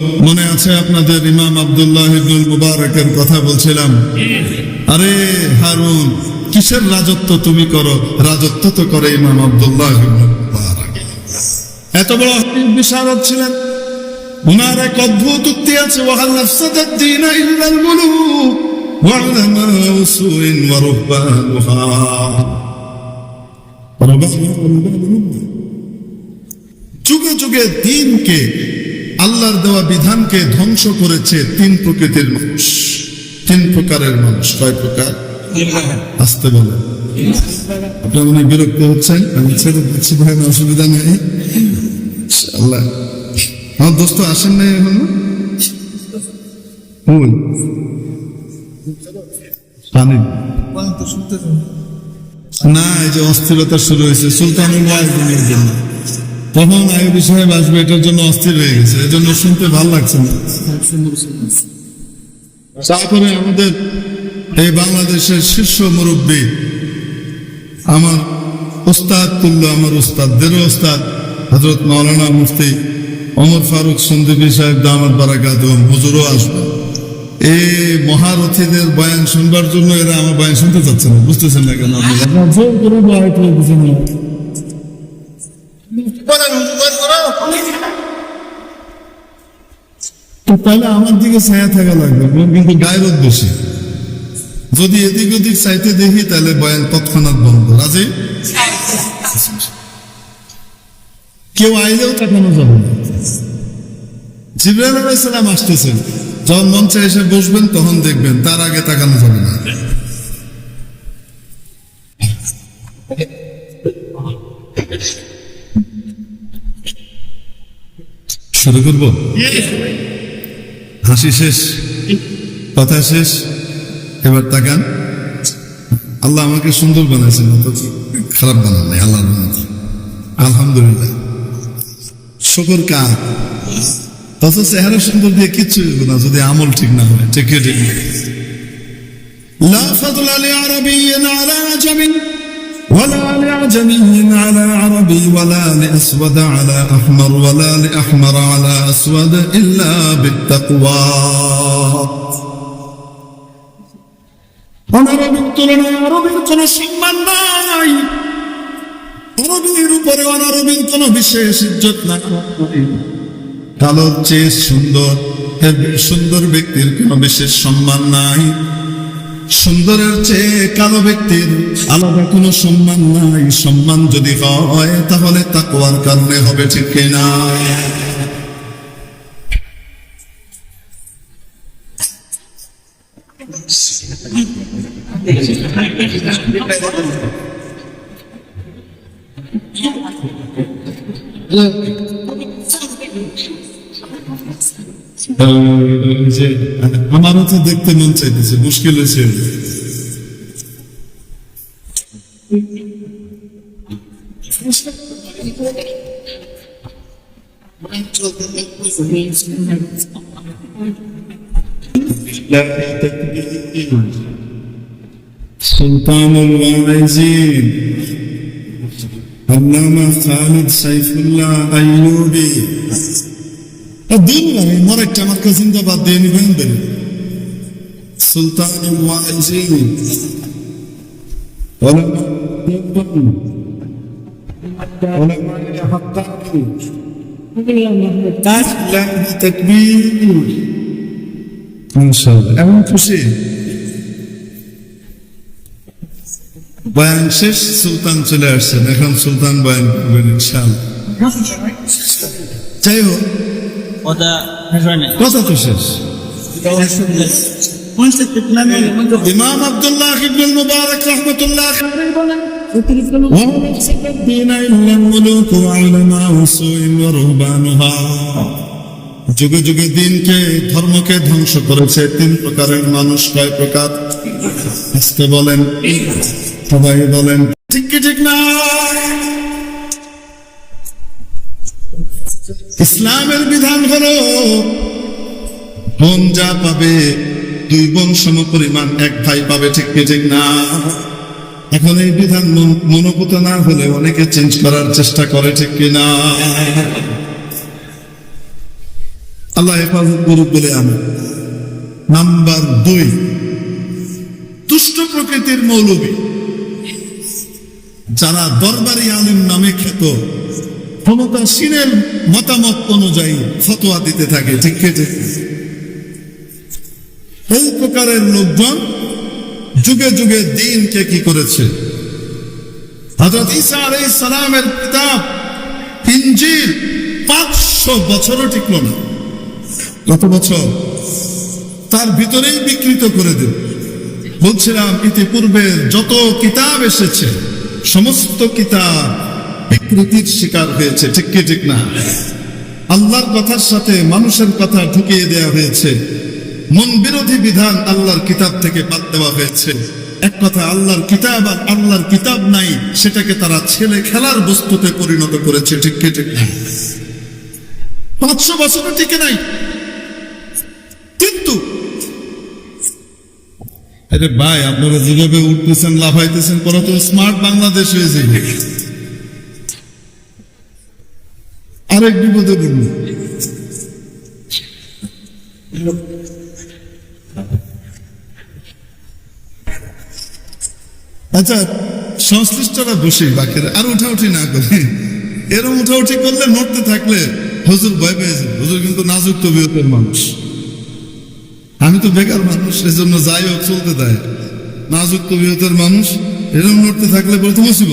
মনে আছে আপনাদের ইমাম আব্দুল্লাহ মুবারকের কথা বলছিলাম? আরে হারুন, কিসের রাজত্ব তুমি করো? রাজত্ব তো করে ইমাম আব্দুল্লাহ এত বড় বিশারদ ছিলেন। উনার এক অদ্ভুত উক্তি আছে যুগে যুগে দিনকে আল্লাহর দেওয়া বিধানকে ধ্বংস করেছে তিন প্রকৃতির মানুষ। তিন প্রকারের মানুষ। কয় প্রকার? আসতে বলে আপনার মনে হয় বিরক্ত হচ্ছেন। আমি ছেড়ে দিচ্ছি ভাই অসুবিধা নেই। আল্লাহ আমার দোস্ত আসেন নাই এখনও? পানি। না এই যে অস্থিরতা শুরু হয়েছে। সুলতানুল ওয়াহিদের জন্য। তখন আইবি সাহেব আসবে এটার জন্য অস্থির হয়ে গেছে এই জন্য শুনতে ভালো লাগছে না। তারপরে আমাদের এই বাংলাদেশের শীর্ষ মুরব্বী আমার ওস্তাদ তুল্য আমার ওস্তাদদেরও ওস্তাদ হজরত মৌলানা মুফতি অমর ফারুক সন্দীপী সাহেব দামাত বারাকাত হুজুরও আসবে। এই মহারথীদের বয়ান শুনবার জন্য এরা আমার বয়ান শুনতে চাচ্ছে না বুঝতেছেন না কেন করে বয়ান করতেছেন না। তো তাহলে আমার দিকে ছায়া থাকা লাগবে। কিন্তু গায়ের বেশি যদি এদিক ওদিক চাইতে দেখি, তাহলে বয়ান তৎক্ষণাৎ বন্ধ। রাজি? কেউ আইলেও তাকানো যাবে না। জিব্রাইল আলাইসালাম আসতেছেন। যখন মঞ্চে এসে বসবেন, তখন দেখবেন তার আগে তাকানো যাবে না। শুরু করব? হাসি শেষ কথা শেষ এবার তাকান আল্লাহ আমাকে সুন্দর বানাইছেন অথচ খারাপ বানান নাই আল্লাহ বানাতে আলহামদুলিল্লাহ শুকর কার অথচ চেহারা সুন্দর দিয়ে কিচ্ছু হইব না যদি আমল ঠিক না হয় ঠিক কি ঠিক না? لا فضل لعربي على عجمي ولا لعجمي على عربي ولا لأسود على أحمر ولا لأحمر على أسود إلا بالتقوى অনারবির তুলনায় আরবের কোন সম্মান নাই আরবির উপরে অনারবির কোন বিশেষ ইজ্জত নাই কালোর চেয়ে সুন্দর এর সুন্দর ব্যক্তির কোন বিশেষ সম্মান নাই সুন্দরের চেয়ে কালো ব্যক্তির আলাদা কোনো সম্মান নাই। সম্মান যদি হয়, তাহলে তাকওয়ার কারণে হবে ঠিক কিনা যে আমারও তো দেখতে মন চাইতেছে মুশকিল হয়েছে سلطان الواعزين علامة خالد سيف الله أيوبي দিন লাগে মরেকটা আমার কাছে জিন্দাবাদ দিয়ে নিবেন দেন সুলতান ওয়াজিন এমন খুশি বয়ান শেষ সুলতান চলে আসছেন এখন সুলতান বয়ান করবেন ইনশাআল্লাহ যাই হোক কথা কথা তো শেষ। ইমাম আব্দুল্লাহ ইবনুল মুবারক রাহমাতুল্লাহ বলেন যুগে যুগে দিনকে, ধর্মকে ধ্বংস করেছে, তিন প্রকারের মানুষ কয় প্রকার। আজকে বলেন, সবাই বলেন, ঠিক কি ঠিক না? ইসলামের বিধান হলো বোন যা পাবে, দুই বোন সম পরিমাণ, এক ভাই পাবে, ঠিক কি ঠিক না? এখন এই বিধান মন- মনোভূত না হলে অনেকে চেঞ্জ করার চেষ্টা করে, ঠিক কি না? আল্লাহ হেফাজত করুক বলে আমি। নাম্বার দুই, দুষ্ট প্রকৃতির মৌলবী। যারা দরবারি আলিম নামে খ্যাত ক্ষমতাসীনের মতামত অনুযায়ী ফতোয়া দিতে থাকে, ঠিক এই প্রকারের লোকজন যুগে যুগে দিনকে কি করেছে? হজরত ঈসা আলাইহিস সালামের কিতাব ইঞ্জিল পাঁচশো বছরও টিকল না। কত বছর? তার ভিতরেই বিকৃত করে দিল। বলছিলাম, ইতিপূর্বে যত কিতাব এসেছে, সমস্ত কিতাব বিকৃতির শিকার হয়েছে, ঠিক কি, ঠিক না? আল্লাহর কথার সাথে মানুষের কথা ঢুকিয়ে দেয়া হয়েছে। মন বিরোধী বিধান আল্লাহর কিতাব থেকে বাদ দেওয়া হয়েছে। এক কথা, আল্লাহর কিতাব আর আল্লাহর কিতাব নাই, সেটাকে তারা ছেলে খেলার বস্তুতে পরিণত করেছে, ঠিক কি, ঠিক না? পাঁচশো বছরও টিকে নাই। কিন্তু আরে ভাই, আপনারা যেভাবে উঠতেছেন, লাফাইতেছেন পরে তো স্মার্ট বাংলাদেশ হয়ে আরেক বিপদে পড়ল আচ্ছা সংশ্লিষ্টরা বসে বাকিরা আর উঠাউঠি না করে। এরম উঠাউঠি করলে নড়তে থাকলে হুজুর ভয় পেয়ে যাবে। হুজুর কিন্তু নাজুক তবিয়তের মানুষ। আমি তো বেকার মানুষ, এজন্য যাই হোক, চলতে দেয়। নাজুক তবিয়তের মানুষ এরকম নড়তে থাকলে বলতে বসিব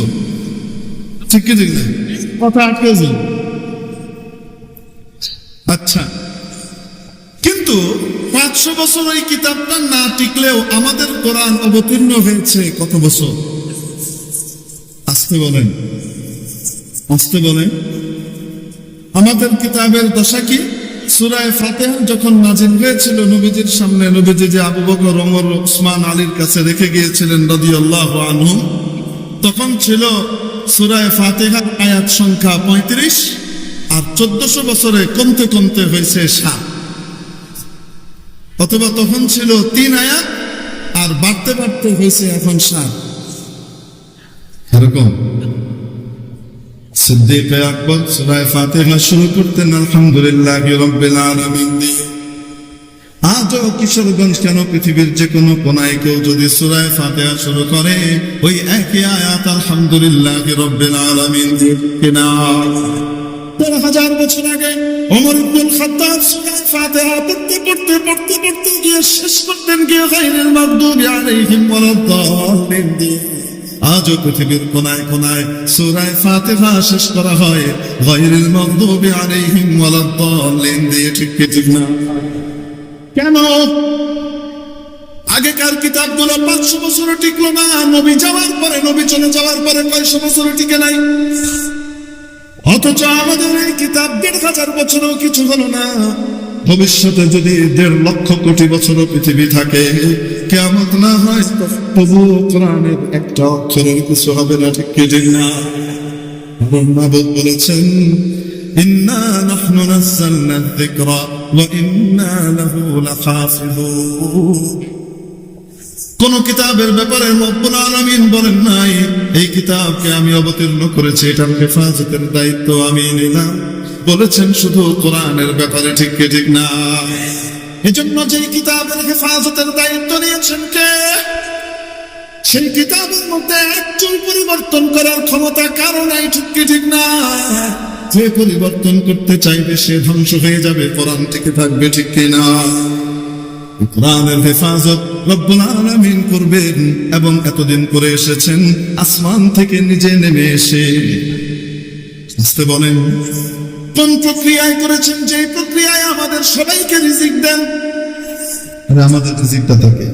ঠিক কি, ঠিক না? কথা আটকে যাবে। আচ্ছা। কিন্তু পাঁচশো বছর ওই কিতাবটা না টিকলেও আমাদের কোরআন অবতীর্ণ হয়েছে কত বছর? আসতে বলেন। আসতে বলেন। আমাদের কিতাবের দশা কি? সুরায় ফাতেহা যখন নাজিল হয়েছিল নবীজির সামনে, নবীজি যে আবু বকর, ওমর, ওসমান, আলীর কাছে রেখে গিয়েছিলেন রাদিয়াল্লাহু আনহু, তখন ছিল সুরায় ফাতেহা আয়াত সংখ্যা পঁয়ত্রিশ। আর চোদ্দশো বছরে কমতে কমতে হয়েছে সাত। অথবা তখন ছিল তিন আয়াত, আর বাড়তে বাড়তে হয়েছে এখন সাত। এরকম। সুরায় ফাতিহা শুরু আলহামদুলিল্লাহ দিয়ে কিশোরগঞ্জ কেন পৃথিবীর যে কোনো যদি ফাতিহা শুরু করে, ওই আয়াত দিয়ে হাজার বছর আগে সূরা ফাতিহা পড়তে পড়তে পড়তে পড়তে গিয়ে শেষ করতেন গিয়ে মাগদুবি আলাইহিম আজও পৃথিবীর কোনায় কোনায় সূরা ফাতিহা শেষ করা হয়। গায়রুল মাগদুবি আলাইহিম ওয়ালাদ-দাল্লিন দিয়ে, ঠিক ঠিক না? কেন? আগেকার কিতাবগুলো পাঁচশো বছর টিকলো না। নবী যাওয়ার পরে, নবী চলে যাওয়ার পরে কয়শো বছর টিকে নাই? অথচ আমাদের এই কিতাব দেড় হাজার বছরও কিছু হলো না। ভবিষ্যতে যদি দেড় লক্ষ কোটি বছরও পৃথিবী থাকে কেমন না হয় তবু কোরআনের একটা অক্ষরের কিছু হবে না, ঠিক কি ঠিক না? আমার বলেছেন, ইন্না নাহনু নাযালনা যিকরা ওয়া ইন্না লাহু কোন কিতাবের ব্যাপারে রব্বুল আলামিন বলেন নাই। এই কিতাবকে আমি অবতীর্ণ করেছি, এটার হেফাজতের দায়িত্ব আমি নিলাম। বলেছেন শুধু কোরআনের ব্যাপারে ঠিক কি ঠিক না। এজন্য যে কিতাবের হেফাজতের দায়িত্ব নিয়েছেন কে? সেই কিতাবের মধ্যে একচুল পরিবর্তন করার ক্ষমতা কারও নাই, ঠিক কি ঠিক না? যে পরিবর্তন করতে চাইবে সে ধ্বংস হয়ে যাবে, কোরআন থেকে থাকবে, ঠিক কি না? কোরআনের হেফাজত রব্বুল করবেন এবং এতদিন করে এসেছেন আসমান থেকে নিজে নেমে এসে। বুঝতে বলেন? কোন প্রক্রিয়ায় করেছেন? যে প্রক্রিয়ায় আমাদের সবাইকে রিজিক দেন। আমাদের রিজিকটা থাকে।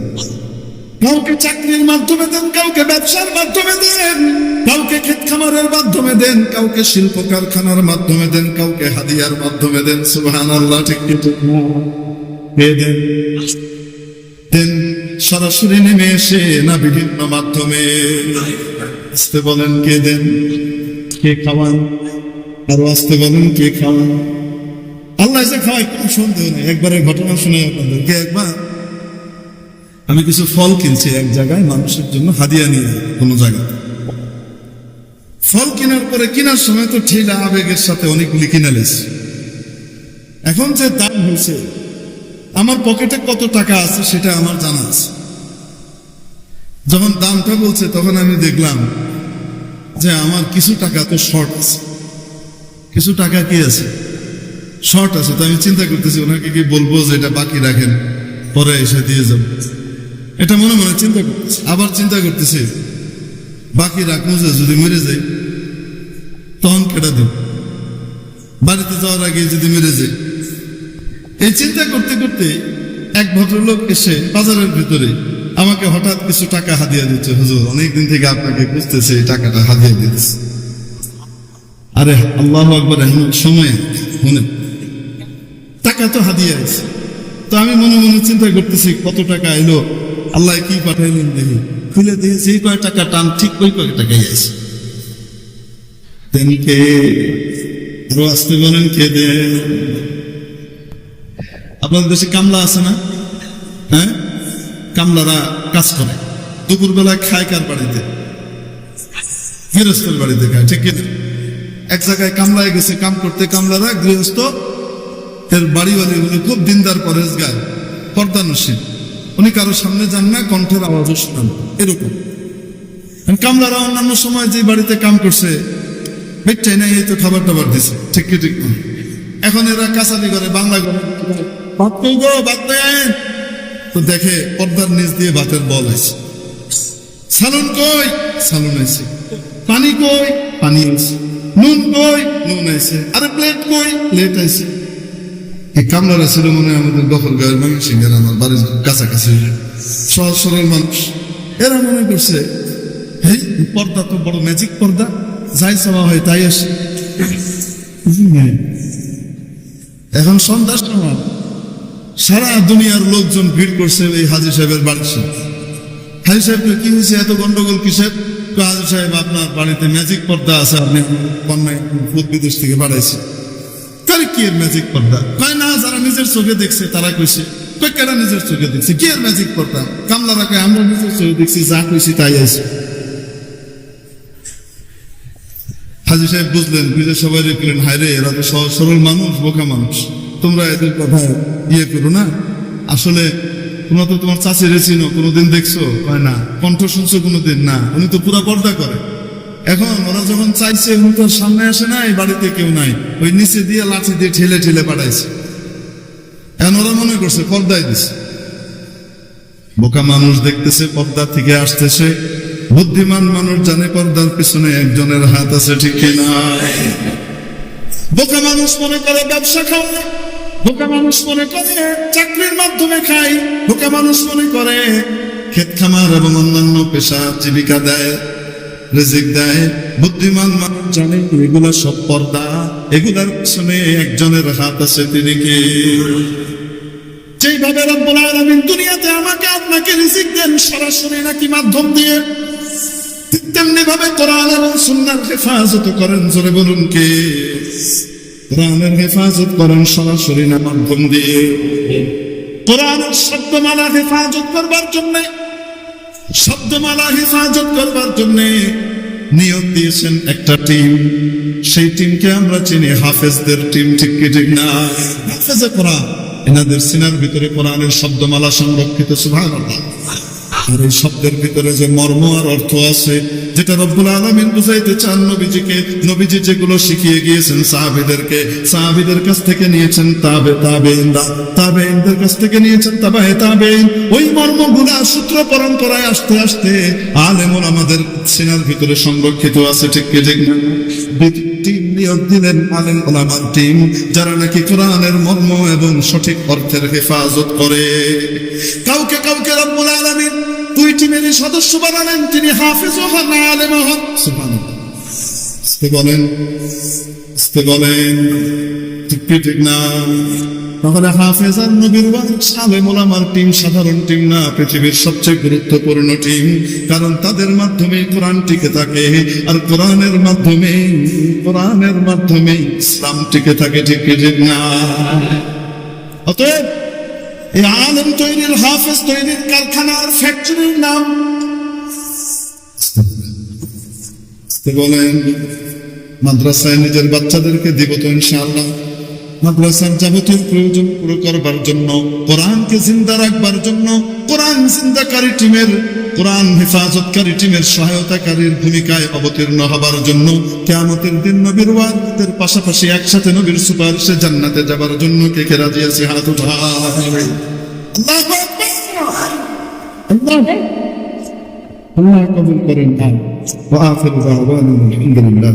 কাউকে চাকরির মাধ্যমে দেন, কাউকে ব্যবসার মাধ্যমে দেন, কাউকে ক্ষেত খামারের মাধ্যমে দেন, কাউকে শিল্প কারখানার মাধ্যমে দেন, কাউকে হাদিয়ার মাধ্যমে দেন, সুবহানাল্লাহ, ঠিক কি, ঠিক কে দেন। সরাসরি নেমে এসে না বিভিন্ন মাধ্যমে। আসতে বলেন কে দেন, কে খাওয়ান? আরও আসতে বলেন কে খাওয়ান? আল্লাহ যে খাওয়ায়, কোনো সন্দেহ নেই। একবারের ঘটনা শুনে আপনাদেরকে একবার। আমি কিছু ফল কিনছি এক জায়গায়, মানুষের জন্য হাদিয়া নিয়ে কোনো জায়গায়। ফল কেনার পরে কেনার সময় তো ঠেলা আবেগের সাথে অনেকগুলি কিনে লেছি। এখন যে দাম হয়েছে আমার পকেটে কত টাকা আছে সেটা আমার জানা আছে। যখন দামটা বলছে, তখন আমি দেখলাম যে আমার কিছু টাকা তো শর্ট আছে। কিছু টাকা কি আছে? শর্ট আছে, তো আমি চিন্তা করতেছি, ওনাকে কি বলব যে এটা বাকি রাখেন, পরে এসে দিয়ে যাব। এটা মনে মনে চিন্তা করতেছি, আবার চিন্তা করতেছি, বাকি রাখব যে যদি মরে যাই, তখন কেটা দেব। বাড়িতে যাওয়ার আগে যদি মেরে যাই এই চিন্তা করতে করতে এক ভদ্রলোক এসে বাজারের ভিতরে আমাকে হঠাৎ কিছু টাকা হাদিয়া দিচ্ছে। হুজুর, অনেকদিন থেকে আপনাকে খুঁজতেছে, এই টাকাটা হাদিয়া দিতেছে। আরে আল্লাহ আকবর এখন সময় মনে টাকা তো হাদিয়া আছে। তো আমি মনে মনে চিন্তা করতেছি, কত টাকা এলো, আল্লাহ কি পাঠাইলেন দেখি। খুলে দিয়ে যেই কয় টাকা, টান ঠিক ওই কয় টাকাই আছে। তেনকে আরও আসতে বলেন কে দে আপনাদের দেশে কামলা আছে না? হ্যাঁ? কামলারা কাজ করে। দুপুরবেলা খায় কার বাড়িতে? গৃহস্থের বাড়িতে খায়, ঠিক কিনা এক জায়গায় কামলায় গেছে, কাম করতে কামলারা, গৃহস্থ, এর বাড়িওয়ালি উনি খুব দিনদার পরেজগার পর্দানসীন উনি কারও সামনে যান না, কণ্ঠের আওয়াজও শোনান, এরকম। কামলারা অন্যান্য সময় যে বাড়িতে কাম করছে বেটাই নাই, এই তো খাবার টাবার দিছে, ঠিক কি, ঠিক এখন এরা কাছালি করে, বাংলা করে গো তো দেখে পর্দার নিচ দিয়ে ভাতের বল আছে। সালুন কই? সালুন আছে। পানি কই? পানি আছে। নুন কই? নুন আছে। আরে প্লেট কই? প্লেট আছে। এই কামলারা ছিল মনে হয় আমাদের গায়ের মানুষ এরা আমার বাড়ির কাছাকাছি সহজ সরল মানুষ। এরা মনে করছে এই পর্দা তো বড় ম্যাজিক পর্দা। যাই চাওয়া হয় তাই আসে। এখন সন্ধ্যার সময়। সারা দুনিয়ার লোকজন ভিড় করছে এই হাজি সাহেবের বাড়ির হাজি সাহেবকে কি হয়েছে? এত গন্ডগোল কিসের? হাজি সাহেব, আপনার বাড়িতে ম্যাজিক পর্দা আছে, আপনি কন্যায় বিদেশ থেকে বাড়াইছে কারে কি এর ম্যাজিক পর্দা? কয়, না, যারা নিজের চোখে দেখছে, তারা কইছে। কয়, কেনা নিজের চোখে দেখছে? কি এর ম্যাজিক পর্দা? কামলারা কয়, আমরা নিজের চোখে দেখছি, যা কইছি তাই আছে। হাজি সাহেব বুঝলেন, বুঝে সবাই দেখলেন হায় রে এরা তো সহজ, সরল মানুষ, বোকা মানুষ। তোমরা এদের কথা ইয়ে করো না। আসলে তোমরা তো তোমার চাষি চিনো, কোনোদিন দেখছ? হয় না। কণ্ঠ শুনছো কোনোদিন? না। উনি তো পুরা পর্দা করে। এখন ওরা যখন চাইছে, উনি তো সামনে আসে নাই, বাড়িতে কেউ নাই। ওই নিচে দিয়ে লাঠি দিয়ে ঠেলে ঠেলে পাঠাইছে। এখন ওরা মনে করছে, পর্দায় দিছে। বোকা মানুষ দেখতেছে, পর্দা থেকে আসতেছে। বুদ্ধিমান মানুষ জানে পর্দার পিছনে একজনের হাত আছে, ঠিক কিনা বোকা মানুষ মনে করে, ব্যবসা খাওয়ায়। বোকা মানুষ মনে করে, চাকরির মাধ্যমে খাই বোকা মানুষ মনে করে, ক্ষেত খামার এবং অন্যান্য পেশা জীবিকা দেয়, রিজিক দেয়, বুদ্ধিমান মানুষ জানে এগুলা সব পর্দা। এগুলার পিছনে একজনের হাত আছে তিনি কে? যেইভাবে রব্বুল আলামিন দুনিয়াতে আমাকে আপনাকে রিজিক দেন, সরাসরি নাকি মাধ্যম দিয়ে তেমনি ভাবে কোরআন এবং সুন্নার হেফাজত করেন, জোরে বলুন কে? কোরআনের হেফাজত করেন সরাসরি না মাধ্যম দিয়ে। কোরআনের শব্দমালা হেফাজত করবার জন্য, শব্দমালা হেফাজত করবার জন্য নিয়োগ দিয়েছেন একটা টিম। সেই টিমকে আমরা চিনি হাফেজদের টিম, ঠিক কি, ঠিক না? হাফেজে কোরআন। এনাদের সিনার ভিতরে কোরআনের শব্দমালা সংরক্ষিত, সুবহানাল্লাহ। আর এই শব্দের ভিতরে যে মর্ম আর অর্থ আছে যেটা রব্বুল আলমিন বুঝাইতে চান নবীজিকে, নবীজি যেগুলো শিখিয়ে গিয়েছেন সাহাবিদেরকে, সাহাবিদের কাছ থেকে নিয়েছেন তাবে তাবেইনরা তাবেইনদের কাছ থেকে নিয়েছেন তাবাহে তাবেইন ওই মর্মগুলা সূত্র পরম্পরায় আসতে আসতে আলেমুল আমাদের সিনার ভিতরে সংরক্ষিত আছে, ঠিক কি, ঠিক না? যারা নাকি কোরআনের মর্ম এবং সঠিক অর্থের হেফাজত করে। কাউকে কাউকে রব্বুল আলামিন দুই টিমেরই সদস্য বানালেন তিনি হাফেজ ও হন। আলেম বলেন বলেন। ঠিক কি ঠিক না। তাহলে হাফেজ আর নবীর টিম সাধারণ টিম না পৃথিবীর সবচেয়ে গুরুত্বপূর্ণ টিম। কারণ তাদের মাধ্যমে কোরআন টিকে থাকে আর কোরআনের মাধ্যমে কোরআনের মাধ্যমে ইসলাম টিকে থাকে ঠিক কি ঠিক না। অতএব এই আলেম তৈরির, হাফেজ তৈরির কারখানার ফ্যাক্টরির নাম। বলেন, মাদ্রাসায় নিজের বাচ্চাদেরকে দিব তো ইনশাআল্লাহ। মাদ্রাসার যাবতীয় প্রয়োজন পুরো করবার জন্য, কোরআনকে জিন্দা রাখবার জন্য, কোরআন জিন্দাকারী টিমের, কোরআন হেফাজতকারী টিমের সহায়তাকারীর ভূমিকায় অবতীর্ণ হবার জন্য, কেয়ামতের দিন নবীর ওয়াদের পাশাপাশি একসাথে নবীর সুপারিশে জান্নাতে যাবার জন্য কে কে রাজি আছে হাত উঠায় আল্লাহু কবুল করেন ওয়া আখিরু দাওয়ানা আলহামদুলিল্লাহ।